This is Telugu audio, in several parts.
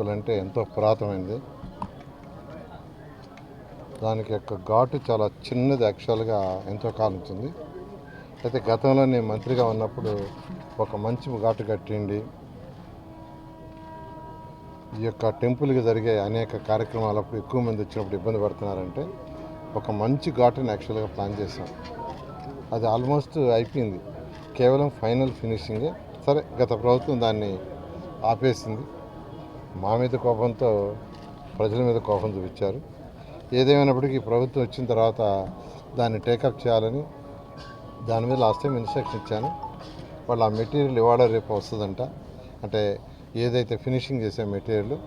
టెంపుల్ అంటే ఎంతో పురాతనమైనది దానికి యొక్క ఘాటు చాలా చిన్నది యాక్చువల్గా ఎంతో కాలం ఉంటుంది అయితే గతంలో నేను మంత్రిగా ఉన్నప్పుడు ఒక మంచి ఘాటు కట్టిండి ఈ యొక్క టెంపుల్కి జరిగే అనేక కార్యక్రమాలప్పుడు ఎక్కువ మంది వచ్చినప్పుడు ఇబ్బంది పడుతున్నారంటే ఒక మంచి ఘాటుని యాక్చువల్గా ప్లాన్ చేశాం. అది ఆల్మోస్ట్ అయిపోయింది. కేవలం ఫైనల్ ఫినిషింగే. సరే గత ప్రభుత్వం దాన్ని ఆపేసింది. మా మీద కోపంతో ప్రజల మీద కోపం చూపించారు. ఏదేమైనప్పటికీ ప్రభుత్వం వచ్చిన తర్వాత దాన్ని టేకప్ చేయాలని దాని మీద లాస్ట్ టైం ఇన్స్ట్రక్షన్ ఇచ్చాను. వాళ్ళు ఆ మెటీరియల్ ఇవాళ రేపు వస్తుందంట. అంటే ఏదైతే ఫినిషింగ్ చేసే మెటీరియల్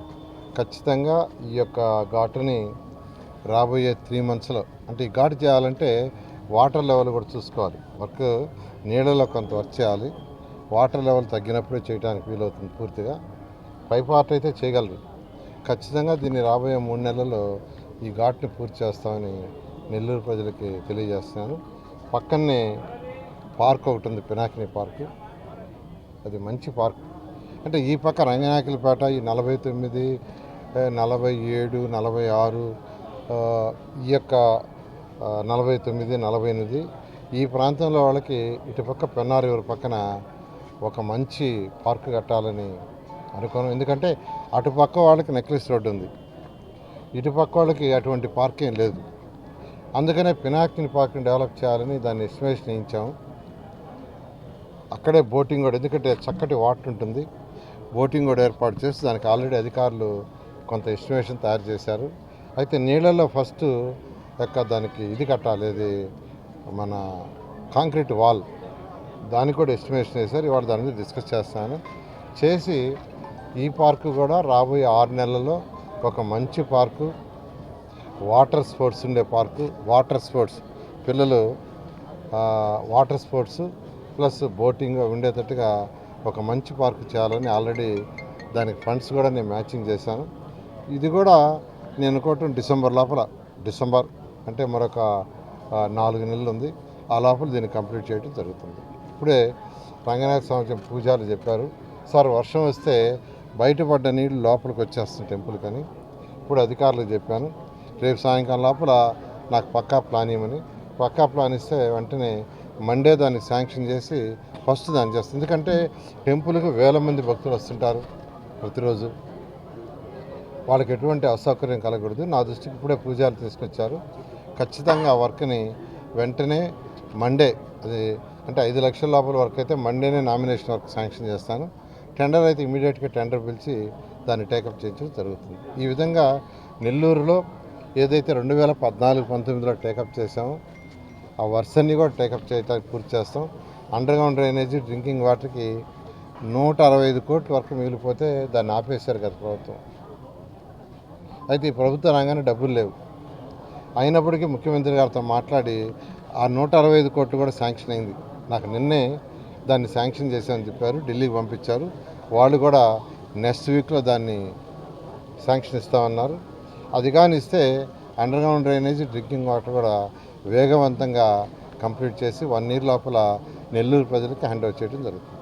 ఖచ్చితంగా ఈ యొక్క ఘాటుని రాబోయే త్రీ మంత్స్లో అంటే ఈ ఘాటు చేయాలంటే వాటర్ లెవెల్ కూడా చూసుకోవాలి. వర్క్ నీళ్ళలో కొంత వర్క్ చేయాలి. వాటర్ లెవెల్ తగ్గినప్పుడే చేయడానికి వీలవుతుంది పూర్తిగా. పై పార్ట్ అయితే చేయగలరు. ఖచ్చితంగా దీన్ని రాబోయే మూడు నెలల్లో ఈ ఘాట్ని పూర్తి చేస్తామని నెల్లూరు ప్రజలకి తెలియజేస్తున్నాను. పక్కనే పార్క్ ఒకటి ఉంది పినాకిని పార్క్. అది మంచి పార్క్. అంటే ఈ పక్క రంగనాయకులపేట ఈ నలభై తొమ్మిది నలభై ఏడు నలభై ఆరు ఈ యొక్క నలభై తొమ్మిది నలభై ఎనిమిది ఈ ప్రాంతంలో వాళ్ళకి ఇటుపక్క పెన్నార్ రివర్ పక్కన ఒక మంచి పార్క్ కట్టాలని అనుకోను. ఎందుకంటే అటుపక్క వాళ్ళకి నెక్లెస్ రోడ్డు ఉంది. ఇటుపక్క వాళ్ళకి అటువంటి పార్క్ ఏం లేదు. అందుకనే పినాకిని పార్క్ని డెవలప్ చేయాలని దాన్ని ఎస్టిమేషన్ వేయించాము. అక్కడే బోటింగ్ కూడా ఎందుకంటే చక్కటి వాటర్ ఉంటుంది. బోటింగ్ కూడా ఏర్పాటు చేసి దానికి ఆల్రెడీ అధికారులు కొంత ఎస్టిమేషన్ తయారు చేశారు. అయితే నీళ్ళల్లో ఫస్ట్ యొక్క దానికి ఇది కట్టాలి ఇది మన కాంక్రీట్ వాల్. దానికి కూడా ఎస్టిమేషన్ వేశారు. ఇవాళ దాని మీద డిస్కస్ చేస్తాను. చేసి ఈ పార్కు కూడా రాబోయే ఆరు నెలల్లో ఒక మంచి పార్కు వాటర్ స్పోర్ట్స్ ఉండే పార్కు వాటర్ స్పోర్ట్స్. పిల్లలు వాటర్ స్పోర్ట్స్ ప్లస్ బోటింగ్ ఉండేటట్టుగా ఒక మంచి పార్క్ చేయాలని ఆల్రెడీ దానికి ఫండ్స్ కూడా నేను మ్యాచింగ్ చేశాను. ఇది కూడా నేను అనుకోవటం డిసెంబర్ లోపల డిసెంబర్ అంటే మరొక నాలుగు నెలలు ఉంది. ఆ లోపల దీన్ని కంప్లీట్ చేయడం జరుగుతుంది. ఇప్పుడే రంగనాథ సంవత్సరం పూజారులు చెప్పారు సార్ వర్షం వస్తే బయటపడ్డ నీళ్ళు లోపలికి వచ్చేస్తుంది టెంపుల్ కానీ. ఇప్పుడు అధికారులకు చెప్పాను రేపు సాయంకాలం లోపల నాకు పక్కా ప్లాన్ ఇవ్వమని. పక్కా ప్లాన్ ఇస్తే వెంటనే మండే దాన్ని శాంక్షన్ చేసి ఫస్ట్ దాన్ని చేస్తుంది ఎందుకంటే టెంపుల్కి వేల మంది భక్తులు వస్తుంటారు ప్రతిరోజు. వాళ్ళకి ఎటువంటి అసౌకర్యం కలగకూడదు. నా దృష్టికి ఇప్పుడే పూజారులు తీసుకొచ్చారు. ఖచ్చితంగా ఆ వర్క్ని వెంటనే మండే అది అంటే ఐదు లక్షల లోపల వర్క్ అయితే మండేనే నామినేషన్ వర్క్ శాంక్షన్ చేస్తాను. టెండర్ అయితే ఇమీడియట్గా టెండర్ పిలిచి దాన్ని టేకప్ చేయించడం జరుగుతుంది. ఈ విధంగా నెల్లూరులో ఏదైతే రెండు వేల పద్నాలుగు పంతొమ్మిదిలో టేకప్ చేసామో ఆ వర్షన్ని కూడా టేకప్ చేయడానికి పూర్తి చేస్తాం. అండర్గ్రౌండ్ డ్రైనేజీ డ్రింకింగ్ వాటర్కి నూట అరవై ఐదు కోట్ల వరకు మిగిలిపోతే దాన్ని ఆపేశారు కదా ప్రభుత్వం. అయితే ఈ ప్రభుత్వ రంగానే డబ్బులు లేవు. అయినప్పటికీ ముఖ్యమంత్రి గారితో మాట్లాడి ఆ నూట అరవై ఐదు కోట్లు కూడా శాంక్షన్ అయింది. నాకు నిన్నే దాన్ని శాంక్షన్ చేశామని చెప్పారు ఢిల్లీకి పంపించారు. వాళ్ళు కూడా నెక్స్ట్ వీక్లో దాన్ని శాంక్షన్ ఇస్తామన్నారు. అది కానీ ఇస్తే underground drainage drinking water కూడా వేగవంతంగా కంప్లీట్ చేసి వన్ ఇయర్ లోపల నెల్లూరు ప్రజలకు హ్యాండ్ ఓవర్ చేయడం జరుగుతుంది.